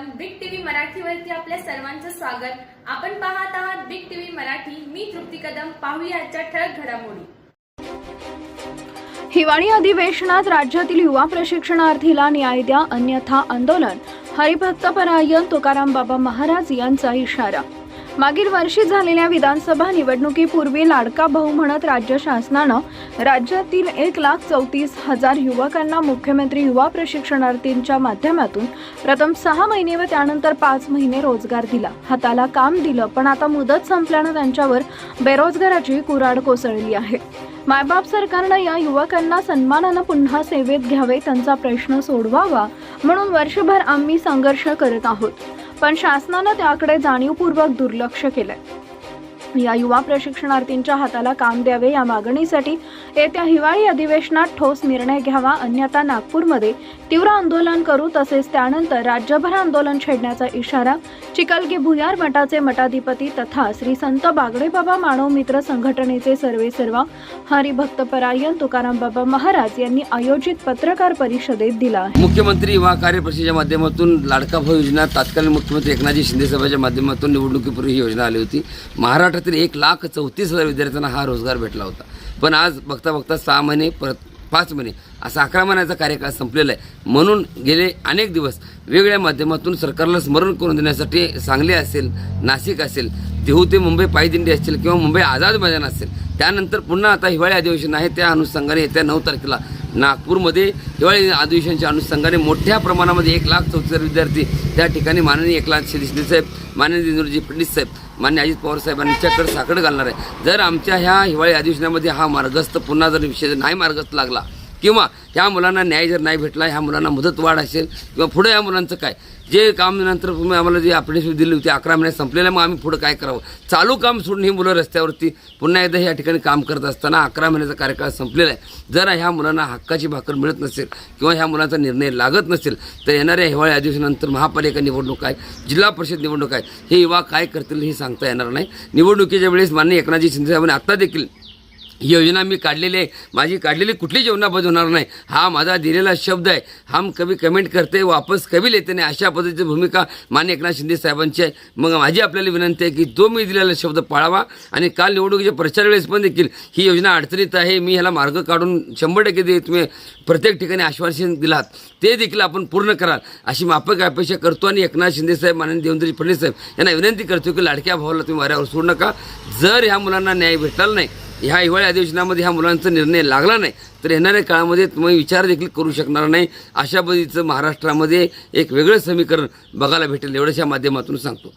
चॅनलवरती आपल्या सर्वांचं स्वागत. आपण पाहत आहात बिग टीव्ही मराठी. मी तृप्ती कदम. पाहूया आजच्या ठळक घडामोडी. हिवाळी अधिवेशनात राज्यातील युवा प्रशिक्षणार्थीला न्याय द्या अन्यथा आंदोलन. हरिभक्तपरायण तुकाराम बाबा महाराज यांचा इशारा. मागील वर्षी झालेल्या विधानसभा निवडणुकीपूर्वी लाडका भाऊ म्हणत राज्य शासनानं राज्यातील एक लाख चौतीस हजार युवकांना मुख्यमंत्री युवा प्रशिक्षणार्थींच्या माध्यमातून प्रथम सहा महिने व त्यानंतर पाच महिने रोजगार दिला. हाताला काम दिलं पण आता मुदत संपल्यानं त्यांच्यावर बेरोजगाराची कुराड कोसळली आहे. मायबाप सरकारनं या युवकांना सन्मानानं पुन्हा सेवेत घ्यावे त्यांचा प्रश्न सोडवावा म्हणून वर्षभर आम्ही संघर्ष करत आहोत. पण शासनानं त्याकडे जाणीवपूर्वक दुर्लक्ष केलंय. या युवा प्रशिक्षणार्थींच्या हाताला काम द्यावे या मागणीसाठी येत्या हिवाळी अधिवेशनात ठोस निर्णय घ्यावा अन्यथा नागपूरमध्ये तीव्र आंदोलन करू तसेच त्यानंतर राज्यभर आंदोलन छेडण्याचा इशारा चिकलगी भुयार मठाचे मठाधिपती तथा श्री संत बागडेबाबा मानव मित्र संघटनेचे सर्वे सर्वा हरिभक्त हरिभक्तपरायण तुकाराम बाबा महाराज यांनी आयोजित पत्रकार परिषदेत दिला मुख्यमंत्री युवा कार्यपरिषदेच्या माध्यमातून लाडका भाऊ योजना तात्कालीन मुख्यमंत्री एकनाथजी शिंदे साहेबांच्या माध्यमातून निवडणुकीपूर्वी ही योजना आली होती. महाराष्ट्रातील एक लाख चौतीस हजार विद्यार्थ्यांना हा रोजगार भेटला होता. पण आज बघता बघता सहा महिने परत पाच महिने. असा अकरा महिन्याचा कार्यकाळ संपलेला आहे. म्हणून गेले अनेक दिवस वेगवेगळ्या माध्यमातून सरकारला स्मरण करून देण्यासाठी सांगली असेल नाशिक असेल देहू ते मुंबई पायदिंडी असेल किंवा मुंबई आझाद मैदान असेल त्यानंतर पुन्हा आता हिवाळी अधिवेशन आहे. त्या अनुषंगाने येत्या नऊ तारखेला नागपूरमध्ये हिवाळी अधिवेशनाच्या अनुषंगाने मोठ्या प्रमाणामध्ये एक लाख चौतीस विद्यार्थी त्या ठिकाणी माननीय एकनाथ शिंदे शिंदे साहेब माननीय इंद्रजी फडणवीस साहेब मान्य अजित पवार साहेबांच्याकडे साखड घालणार आहे. जर आमच्या ह्या हिवाळी अधिवेशनामध्ये हा मार्गस्थ पुन्हा जर विषय नाही मार्गस्थ लागला किंवा ह्या मुलांना न्याय जर नाही भेटला ह्या मुलांना मुदतवाढ असेल किंवा पुढे या मुलांचं काय? जे काम नंतर तुम्ही आम्हाला जे अपडेशन दिली होती अकरा महिन्यात संपलेल्या मग आम्ही पुढं काय करावं? चालू काम सोडून ही मुलं रस्त्यावरती पुन्हा एकदा या ठिकाणी काम करत असताना अकरा महिन्याचा कार्यकाळ संपलेला आहे. जर ह्या मुलांना हक्काची भाकर मिळत नसेल किंवा ह्या मुलांचा निर्णय लागत नसेल तर येणाऱ्या हिवाळी अधिवेशनानंतर महापालिका निवडणूक आहे जिल्हा परिषद निवडणूक आहे. हे युवा काय करतील हे सांगता येणार नाही. निवडणुकीच्या वेळेस माननीय एकनाथजी शिंदे साहेबांनी आत्ता देखील योजना मी काढलेली आहे. माझी काढलेली कुठली योजना होणार नाही. हा माझा दिलेला शब्द आहे. हम कभी कमेंट करते वापस कभी लेते नाही. अशा पद्धतीची भूमिका मान्य एकनाथ शिंदे साहेबांची आहे. मग माझी आपल्याला विनंती आहे की तो मी दिलेला शब्द पाळावा आणि काल निवडणुकीच्या प्रचार वेळेस पण देखील ही योजना अडचणीत आहे. मी ह्याला मार्ग काढून शंभर टक्के दे तुम्ही प्रत्येक ठिकाणी आश्वासन दिलात. ते देखील आपण पूर्ण कराल. अशी माफक अपेक्षा करतो आणि एकनाथ शिंदे साहेब माननीय देवेंद्रजी फडणवीस साहेब यांना विनंती करतो की लाडक्या भावाला तुम्ही वाऱ्यावर सोडू नका. जर ह्या मुलांना न्याय भेटला नाही ह्या हिवाळी अधिवेशनामध्ये ह्या मुलांचा निर्णय लागला नाही तर येणाऱ्या काळामध्ये तुम्ही विचार देखील करू शकणार नाही. अशा पद्धतीचं महाराष्ट्रामध्ये एक वेगळं समीकरण बघायला भेटेल एवढ्याच या माध्यमातून सांगतो.